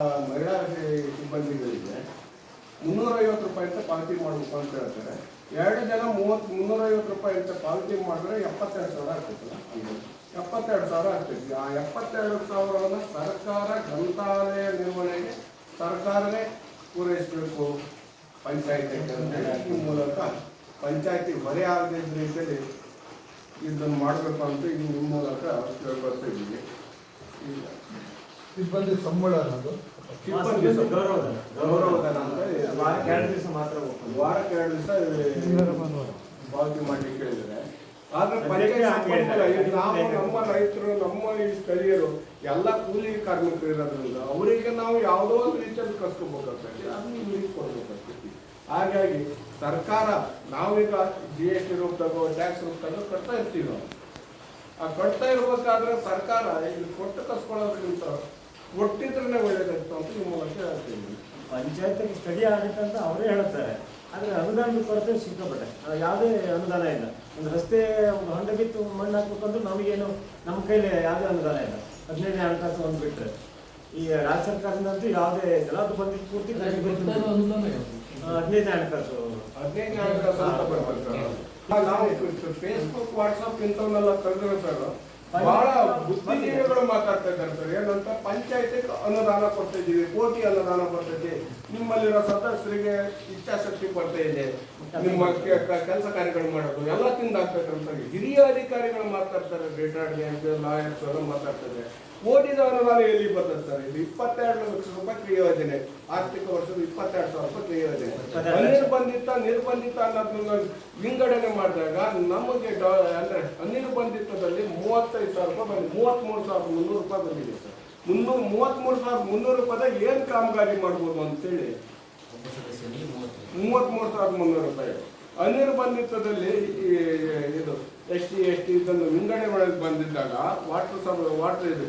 ಮಹಿಳಾ ಸಿಬ್ಬಂದಿಗಳಿಗೆ ಮುನ್ನೂರೈವತ್ತು ರೂಪಾಯಿ ಅಂತ ಪಾವತಿ ಮಾಡಬೇಕು ಅಂತ ಹೇಳ್ತಾರೆ. ಎರಡು ಜನ ಮೂವತ್ತು ಮುನ್ನೂರೈವತ್ತು ರೂಪಾಯಿ ಅಂತ ಪಾವತಿ ಮಾಡಿದ್ರೆ ಎಪ್ಪತ್ತೆರಡು ಸಾವಿರ ಅಂದ್ರೆ ಎಪ್ಪತ್ತೆರಡು ಸಾವಿರ ಆಗ್ತೈತಿ. ಆ ಎಪ್ಪತ್ತೆರಡು ಸಾವಿರವನ್ನು ಸರ್ಕಾರ ಗ್ರಂಥಾಲಯ ನಿರ್ವಹಣೆಗೆ, ಸರ್ಕಾರನೇ ಪೂರೈಸಬೇಕು. ಪಂಚಾಯತಿ ಈ ಮೂಲಕ ಪಂಚಾಯತಿ ಹೊರೆ ಆಗದೆ ರೀತಿಯಲ್ಲಿ ಇದನ್ನು ಮಾಡಬೇಕು ಅಂತ ಈ ಮೂಲಕ ಕೇಳ್ಕೊಳ್ತಾ ಇದ್ದೀವಿ. ಈಗ ಸಿಬ್ಬಂದಿ ಸಂಬಳ ಅನ್ನೋದು. ಸಿಬ್ಬಂದಿ ಗೌರವಧನ. ಗೌರವಧನ ಅಂತ ವಾರಕ್ಕೆ ಎರಡು ದಿವಸ ಮಾತ್ರ ಹೋಗ್ತದೆ. ವಾರಕ್ಕೆ ಎರಡು ದಿವಸ ಪಾವತಿ ಮಾಡ್ಲಿಕ್ಕೆ ಹೇಳಿದ್ರೆ ಆದ್ರೆ ಪಂಚಾಯತ್ ನಾವು ನಮ್ಮ ರೈತರು ನಮ್ಮ ಈ ಸ್ಥಳೀಯರು ಎಲ್ಲ ಕೂಲಿ ಕಾರ್ಮಿಕರು ಇರೋದ್ರಿಂದ ಅವರಿಗೆ ನಾವು ಯಾವುದೋ ಒಂದು ರೀತಿಯಲ್ಲಿ ಕಸ್ಕೋಬೇಕಾಗ್ತದೆ ಅದನ್ನ ಇವ್ರಿಗೆ ಕೊಡ್ಬೇಕಾಗ್ತೈತಿ ಹಾಗಾಗಿ ಸರ್ಕಾರ ನಾವೀಗ ಜಿ ಎಸ್ ಟಿ ರೂಪದಾಗೋ ಟ್ಯಾಕ್ಸ್ ರೂಪದಾಗೋ ಕಟ್ತಾ ಇರ್ತೀವಿ ನಾವು. ಆ ಕಟ್ತಾ ಇರ್ಬೇಕಾದ್ರೆ ಸರ್ಕಾರ ಇಲ್ಲಿ ಕೊಟ್ಟು ಕಸ್ಕೊಳ್ಳೋದ್ರಿಂದ ಕೊಟ್ಟಿದ್ರೆ ಒಳ್ಳೇದಾಗ್ತು ಅಂತ ನಿಮ್ಮ ಮೂಲಕ ಹೇಳ್ತೀನಿ. ಪಂಚಾಯತ್ಗೆ ಸ್ಟಡಿ ಆಗುತ್ತೆ ಅಂತ ಅವರೇ ಹೇಳ್ತಾರೆ. ಆದ್ರೆ ಅನುದಾನದ ಕೊರತೆ ಸಿಕ್ಕಾಪಟ್ಟೆ. ಆ, ಯಾವುದೇ ಅನುದಾನ ಇಲ್ಲ. ಒಂದು ರಸ್ತೆ ಒಂದು ಹೊಂಡ ಬಿತ್ತು ಮಣ್ಣು ಹಾಕ್ಬೇಕಂದ್ರೆ ನಮಗೇನು ನಮ್ಮ ಕೈಲಿ ಯಾವುದೇ ಅನುದಾನ ಇಲ್ಲ. ಹದಿನೈದನೇ ಹಣಕಾಸು ಒಂದು ಬಿಟ್ಟರೆ ಈ ರಾಜ್ಯ ಸರ್ಕಾರದಿಂದಂತೂ ಯಾವುದೇ ಎಲ್ಲಾದ್ರು ಬಂದಿದ್ದು ಪೂರ್ತಿ ಹದಿನೈದನೇ ಹಣಕಾಸು. ಹದಿನೈದನೇ ಹಣಕಾಸು ಅಂತ ಬರ್ಬೇಕು ಸರ್. ನಾವು ಫೇಸ್ಬುಕ್ ವಾಟ್ಸಪ್ ಇಂಥವನ್ನೆಲ್ಲ ಕರೆದ್ರೆ ಸರ್ ಬಹಳ ಬುದ್ಧಿಜೀವಿಗಳು ಮಾತಾಡ್ತಾ ಇದ್ದಾರೆ ಸರ್. ಏನಂತ ಪಂಚಾಯತಿಗೆ ಅನುದಾನ ಕೊಡ್ತಾ ಇದೀವಿ ಕೋಟಿ ಅನುದಾನ ಕೊಡ್ತೈತಿ ನಿಮ್ಮಲ್ಲಿರೋ ಸದಸ್ಯರಿಗೆ ಇಚ್ಛಾಶಕ್ತಿ ಕೊಡ್ತಾ ಇದೆ. ನಿಮ್ಮ ಕೆಲಸ ಕಾರ್ಯಗಳು ಮಾಡೋದು ಎಲ್ಲ ತಿಂದಾಗ್ತಕ್ಕಂಥ ಹಿರಿಯ ಅಧಿಕಾರಿಗಳು ಮಾತಾಡ್ತಾರೆ ರಿಟೈರ್ಡ್ ಲಾಯರ್ಸ್ ಎಲ್ಲ ಮಾತಾಡ್ತಾರೆ ಕೋಟಿದ ಅನುದಾನ ಎಲ್ಲಿ ಬರ್ತದೆ ಸರ್? ಇದು ಇಪ್ಪತ್ತೆರಡು ಲಕ್ಷ ರೂಪಾಯಿ ಕ್ರಿಯೋಜನೆ ಆರ್ಥಿಕ ವರ್ಷದ ಇಪ್ಪತ್ತೆರಡು ಸಾವಿರ ರೂಪಾಯಿ ಕ್ರಿಯೋಜನೆ ಅನಿರ್ಬಂಧಿತ, ನಿರ್ಬಂಧಿತ ಅನ್ನೋದನ್ನ ವಿಂಗಡಣೆ ಮಾಡಿದಾಗ ನಮಗೆ ಅಂದ್ರೆ ಅನಿರ್ಬಂಧಿತದಲ್ಲಿ ಮೂವತ್ತೈದು ಸಾವಿರ ರೂಪಾಯಿ ಬಂದಿದೆ. ಮೂವತ್ತ್ಮೂರು ಸಾವಿರದ ಮುನ್ನೂರು ರೂಪಾಯಿ ಬಂದಿದೆ ಸರ್. ಮುನ್ನೂರು ಮೂವತ್ತ್ಮೂರು ಸಾವಿರದ ಮುನ್ನೂರು ರೂಪಾಯಿದಾಗ ಏನು ಕಾಮಗಾರಿ ಮಾಡ್ಬೋದು ಅಂತೇಳಿ? ಮೂವತ್ತ್ಮೂರು ಸಾವಿರದ ಮುನ್ನೂರು ರೂಪಾಯಿ. ಅನಿರ್ಬಂಧಿತದಲ್ಲಿ ಇದು ಎಸ್ ಟಿ ಎಸ್ ಟಿ ಇದನ್ನು ವಿಂಗಡಣೆ ಮಾಡಕ್ಕೆ ಬಂದಿದ್ದಾಗ ವಾಟರ್ ಸಬ್ ವಾಟರ್ ಇದು